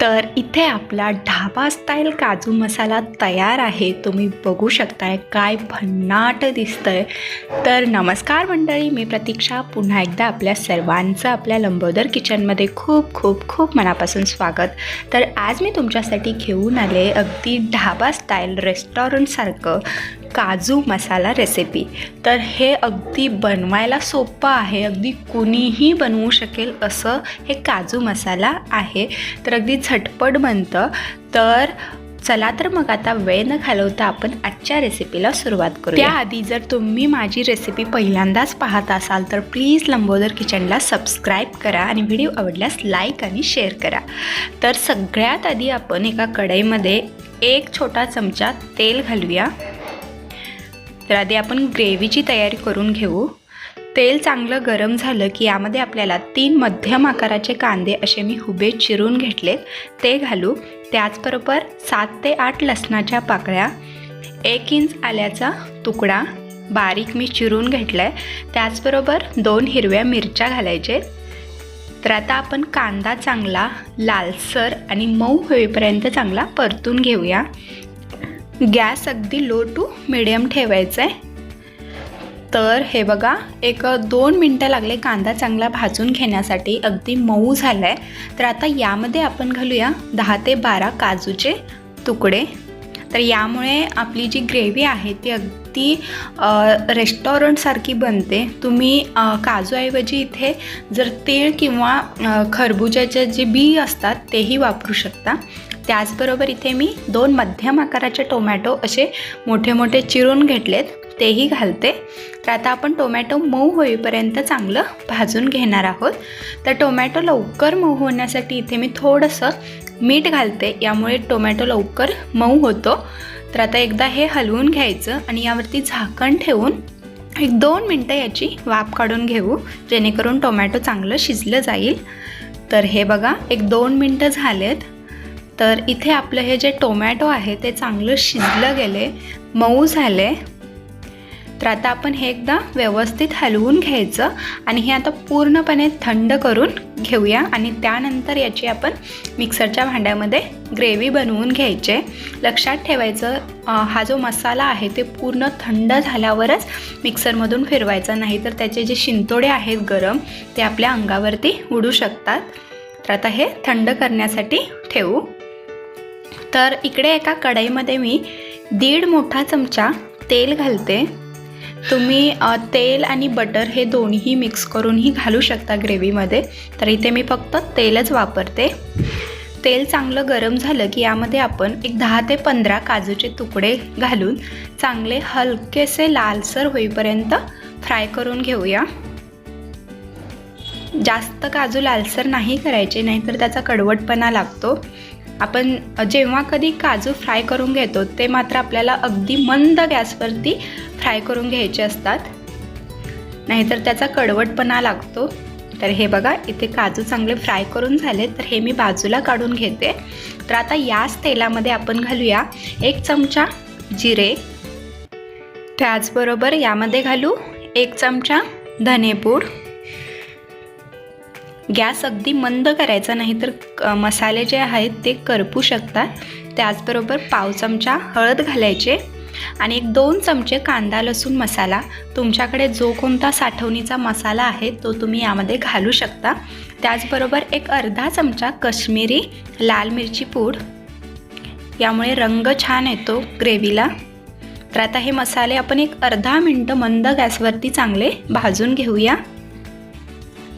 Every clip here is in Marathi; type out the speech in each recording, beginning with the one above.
तर इथे आपला ढाबा स्टाईल काजू मसाला तयार आहे. तुम्ही बघू शकताय काय भन्नाट दिसतंय. तर नमस्कार मंडळी मी प्रतीक्षा. पुन्हा एकदा आपल्या सर्वांचं आपल्या लंबोदर किचनमध्ये खूप खूप खूप मनापासून स्वागत. तर आज मी तुमच्यासाठी घेऊन आले अगदी ढाबा स्टाईल रेस्टॉरंटसारखं काजू मसाला रेसिपी तर हे अगदी बनवायला सोपं आहे. अगदी कुणीही बनवू शकेल असं हे काजू मसाला आहे. तर अगदी झटपट बनतं. तर चला तर मग आता वेळ न घालवता आपण आजच्या रेसिपीला सुरुवात करू त्याआधी जर तुम्ही माझी रेसिपी पहिल्यांदाच पाहत असाल तर प्लीज लंबोदर किचनला सबस्क्राईब करा आणि व्हिडिओ आवडल्यास लाईक आणि शेअर करा. तर सगळ्यात आधी आपण एका कढईमध्ये एक छोटा चमचा तेल घालूया. तर आधी आपण ग्रेव्हीची तयारी करून घेऊ. तेल चांगलं गरम झालं की यामध्ये आपल्याला तीन मध्यम आकाराचे कांदे असे मी हुबे चिरून घेतलेत. ते घालू. त्याचबरोबर सात ते आठ लसणाच्या पाकळ्या एक इंच आल्याचा तुकडा बारीक मी चिरून घेतला आहे त्याचबरोबर दोन हिरव्या मिरच्या घालायचे. तर आता आपण कांदा चांगला लालसर आणि मऊ होईपर्यंत चांगला परतून घेऊया. गॅस अगदी लो टू मिडियम ठेवायचं आहे. तर हे बघा एक दोन मिनटं लागले कांदा चांगला भाजून घेण्यासाठी. अगदी मऊ झाला आहे तर आता यामध्ये आपण घालूया दहा ते बारा काजूचे तुकडे. तर यामुळे आपली जी ग्रेव्ही आहे ती अगदी रेस्टॉरंटसारखी बनते. तुम्ही काजूऐवजी इथे जर तीळ किंवा खरबुजाचे जे बी असतात तेही वापरू शकता. त्याचबरोबर इथे मी दोन मध्यम आकाराचे टोमॅटो असे मोठे मोठे चिरून घेतलेत तेही घालते. तर आता आपण टोमॅटो मऊ होईपर्यंत चांगलं भाजून घेणार आहोत. तर टोमॅटो लवकर मऊ होण्यासाठी इथे मी थोडंसं मीठ घालते यामुळे टोमॅटो लवकर मऊ होतो. तर आता एकदा हे हलवून घ्यायचं आणि यावरती झाकण ठेवून एक दोन मिनटं याची वाफ काढून घेऊ जेणेकरून टोमॅटो चांगलं शिजलं जाईल. तर हे बघा एक दोन मिनटं झालेत. तर इथे आपलं हे जे टोमॅटो आहे ते चांगलं शिजलं गेले मऊ झाले. तर आता आपण हे एकदा व्यवस्थित हलवून घ्यायचं आणि हे आता पूर्णपणे थंड करून घेऊया आणि त्यानंतर याची आपण मिक्सरच्या भांड्यामध्ये ग्रेव्ही बनवून घ्यायचे. लक्षात ठेवायचं हा जो मसाला आहे ते पूर्ण थंड झाल्यावरच मिक्सरमधून फिरवायचा नाही तर त्याचे जे शिंतोडे आहेत गरम ते आपल्या अंगावरती उडू शकतात. तर आता हे थंड करण्यासाठी ठेवू. तर इकडे एका कढईमध्ये मी दीड मोठा चमचा तेल घालते. तुम्ही तेल आणि बटर हे दोन्ही मिक्स करूनही घालू शकता ग्रेव्हीमध्ये. तर इथे मी फक्त तेलच वापरते. तेल चांगलं गरम झालं की यामध्ये आपण एक दहा ते पंधरा काजूचे तुकडे घालून चांगले हलकेसे लालसर होईपर्यंत फ्राय करून घेऊया. जास्त काजू लालसर नाही करायचे नाहीतर त्याचा कडवटपणा लागतो. आपण जेव्हा कधी काजू फ्राय करून घेतो ते मात्र आपल्याला अगदी मंद गॅसवरती फ्राय करून घ्यायचे असतात. नाहीतर त्याचा कडवटपणा लागतो. तर हे बघा इथे काजू चांगले फ्राय करून झाले तर हे मी बाजूला काढून घेते. तर आता याच तेलामध्ये आपण घालूया एक चमचा जिरे. त्याचबरोबर यामध्ये घालू एक चमचा धनेपूड. गॅस अगदी मंद करायचा नाही तर क- मसाले जे आहेत ते करपू शकतात त्याचबरोबर पाव चमचा हळद घालायचे आणि एक दोन चमचे कांदा लसूण मसाला. तुमच्याकडे जो कोणता साठवणीचा मसाला आहे तो तुम्ही यामध्ये घालू शकता. त्याचबरोबर एक अर्धा चमचा कश्मीरी लाल मिरची पूड. यामुळे रंग छान येतो ग्रेव्हीला. तर आता हे मसाले आपण एक अर्धा मिनटं मंद गॅसवरती चांगले भाजून घेऊया.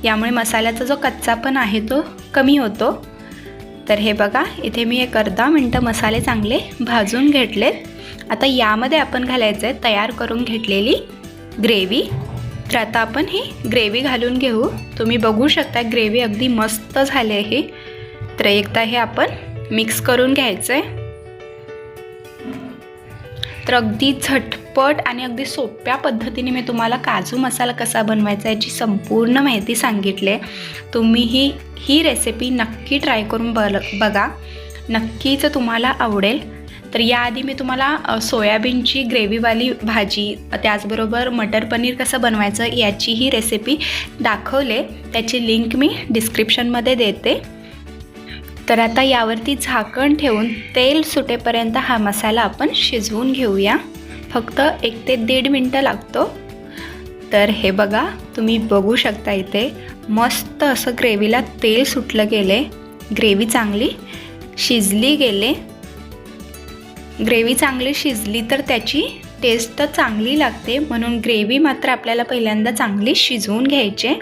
यामुळे मसाल्याचा जो कच्चापण आहे तो कमी होतो. तर हे बघा इथे मी एक अर्धा मिनटं मसाले चांगले भाजून घेतलेत. आता यामध्ये आपण घालायचं आहे तयार करून घेतलेली ग्रेव्ही. तर आता आपण ही ग्रेव्ही घालून घेऊ. तुम्ही बघू शकता ग्रेव्ही अगदी मस्त झाली आहे तर एकदा हे आपण मिक्स करून घ्यायचं आहे तर अगदी झटपट आणि अगदी सोप्या पद्धतीने मी तुम्हाला काजू मसाला कसा बनवायचा याची संपूर्ण माहिती सांगितली आहे. तुम्ही ही ही रेसिपी नक्की ट्राय करून बल बघा. नक्कीच तुम्हाला आवडेल. तर याआधी मी तुम्हाला सोयाबीनची ग्रेव्हीवाली भाजी त्याचबरोबर मटर पनीर कसं बनवायचं याची ही रेसिपी दाखवले. त्याची लिंक मी डिस्क्रिप्शनमध्ये देते. तर आता यावरती झाकण ठेवून तेल सुटेपर्यंत हा मसाला आपण शिजवून घेऊया. फक्त एक ते दीड मिनटं लागतो. तर हे बघा तुम्ही बघू शकता इथे मस्त असं ग्रेव्हीला तेल सुटलं गेले. ग्रेव्ही चांगली शिजली गेले. ग्रेव्ही चांगली शिजली तर त्याची टेस्ट चांगली लागते म्हणून ग्रेव्ही मात्र आपल्याला पहिल्यांदा चांगली शिजवून घ्यायचे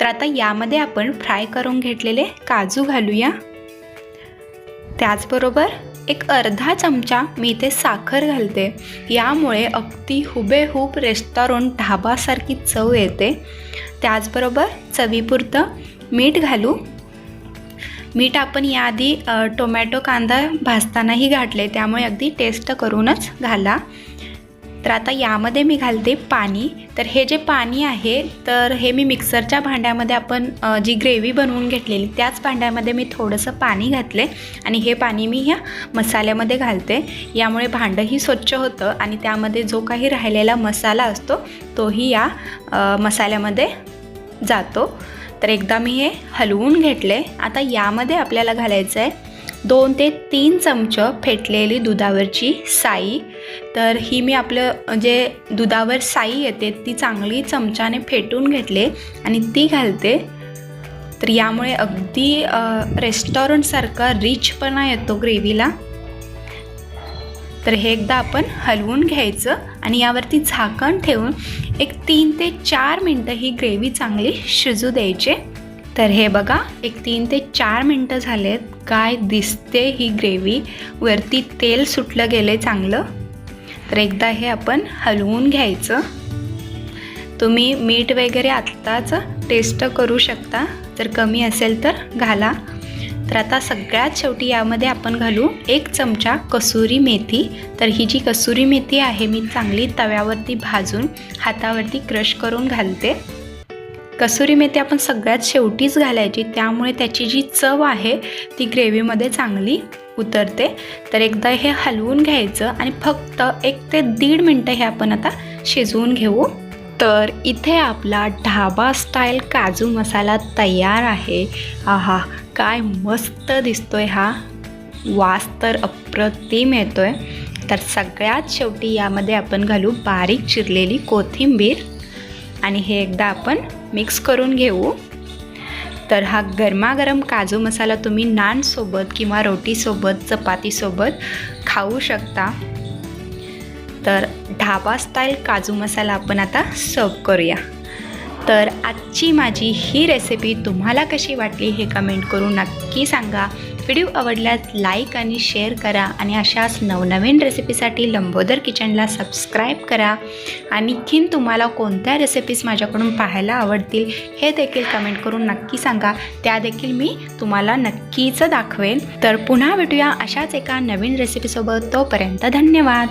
तर आता यामध्ये आपण फ्राय करून घेतलेले काजू घालूया. त्याचबरोबर एक अर्धा चमचा मी इथे साखर घालते. यामुळे अगदी हुबेहूब रेस्टॉरंट ढाबासारखी चव येते. त्याचबरोबर चवीपुरतं मीठ घालू. मीठ आपण याआधी टोमॅटो कांदा भाजतानाही घातले त्यामुळे अगदी टेस्ट करूनच घाला. तर आता यामध्ये मी घालते पाणी. तर हे जे पाणी आहे तर हे मी मिक्सरच्या भांड्यामध्ये आपण जी ग्रेव्ही बनवून घेतलेली त्याच भांड्यामध्ये मी थोडंसं पाणी घातले आणि हे पाणी मी ह्या मसाल्यामध्ये घालते. यामुळे भांडंही स्वच्छ होतं आणि त्यामध्ये जो काही राहिलेला मसाला असतो तोही या मसाल्यामध्ये जातो. तर एकदा मी हे हलवून घेतले. आता यामध्ये आपल्याला घालायचं आहे दोन ते तीन चमचं फेटलेली दुधावरची साई. तर ही मी आपलं जे दुधावर साई येते ती चांगली चमच्याने फेटून घेतले आणि ती घालते. तर यामुळे अगदी रेस्टॉरंटसारखा रिचपणा येतो ग्रेव्हीला तर हे एकदा आपण हलवून घ्यायचं आणि यावरती झाकण ठेवून एक तीन ते चार मिनटं ही ग्रेव्ही चांगली शिजू द्यायचे. तर हे बघा एक तीन ते चार मिनटं झालेत. काय दिसते ही ग्रेव्ही वरती तेल सुटलं गेलं आहे चांगलं. तर एकदा हे आपण हलवून घ्यायचं. तुम्ही मीठ वगैरे आत्ताच टेस्ट करू शकता. जर कमी असेल तर घाला. तर आता सगळ्यात शेवटी यामध्ये आपण घालू एक चमचा कसुरी मेथी. तर ही जी कसुरी मेथी आहे मी चांगली तव्यावरती भाजून हातावरती क्रश करून घालते. कसुरी मेथी आपण सगळ्यात शेवटीच घालायची. त्यामुळे त्याची जी चव आहे ती ग्रेव्हीमध्ये चांगली उतरते. तर एकदा हे हलवून घ्यायचं आणि फक्त एक ते दीड मिनटं हे आपण आता शिजवून घेऊ. तर इथे आपला ढाबा स्टाईल काजू मसाला तयार आहे. आहा काय मस्त दिसतोय हा. वास तर अप्रतिम येतो आहे तर सगळ्यात शेवटी यामध्ये आपण घालू बारीक चिरलेली कोथिंबीर. आणि हे एकदा आपण मिक्स करून घेऊ. तर हा गरमागरम काजू मसाला तुम्ही नानसोबत किंवा रोटीसोबत चपातीसोबत खाऊ शकता. तर ढाबा स्टाईल काजू मसाला आपण आता सर्व करूया. तर आजची माझी ही रेसिपी तुम्हाला कशी वाटली हे कमेंट करून नक्की सांगा. व्हिडिओ आवडल्यास लाईक आणि शेअर करा आणि अशाच नवनवीन रेसिपीसाठी लंबोदर किचनला सबस्क्राईब करा. आणखीन तुम्हाला कोणत्या रेसिपीज माझ्याकडून पाहायला आवडतील हे देखील कमेंट करून नक्की सांगा. त्या देखील मी तुम्हाला नक्कीच दाखवेन. तर पुन्हा भेटूया अशाच एका नवीन रेसिपीसोबत तोपर्यंत धन्यवाद.